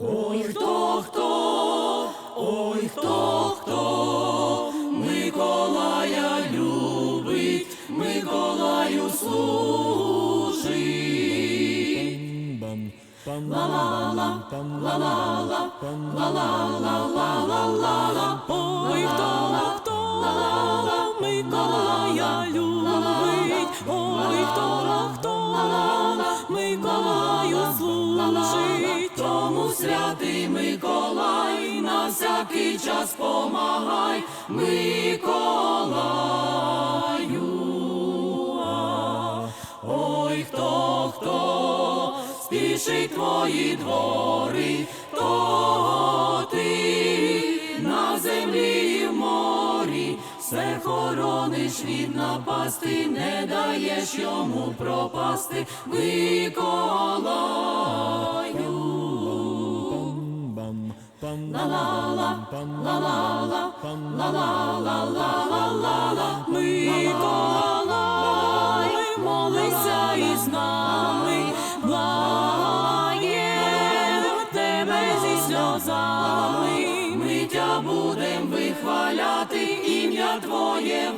Ой, хто, хто, ой, хто, хто, Миколая любить, Миколаю служить. Ла-ла-ла, ла-ла-ла, ла-ла-ла-ла-ла-ла-ла. Ой, хто, хто? Миколая любить, Святий Миколай, на всякий час помагай, Миколаю. Ой, хто, хто спішить твої двори, то ти на землі і в морі, все хорониш від напасти, не даєш йому пропасти, Миколаю. Миколай, молися із нами, благаєм тебе зі сльозами. Ми тя будем вихваляти, ім'я Твоє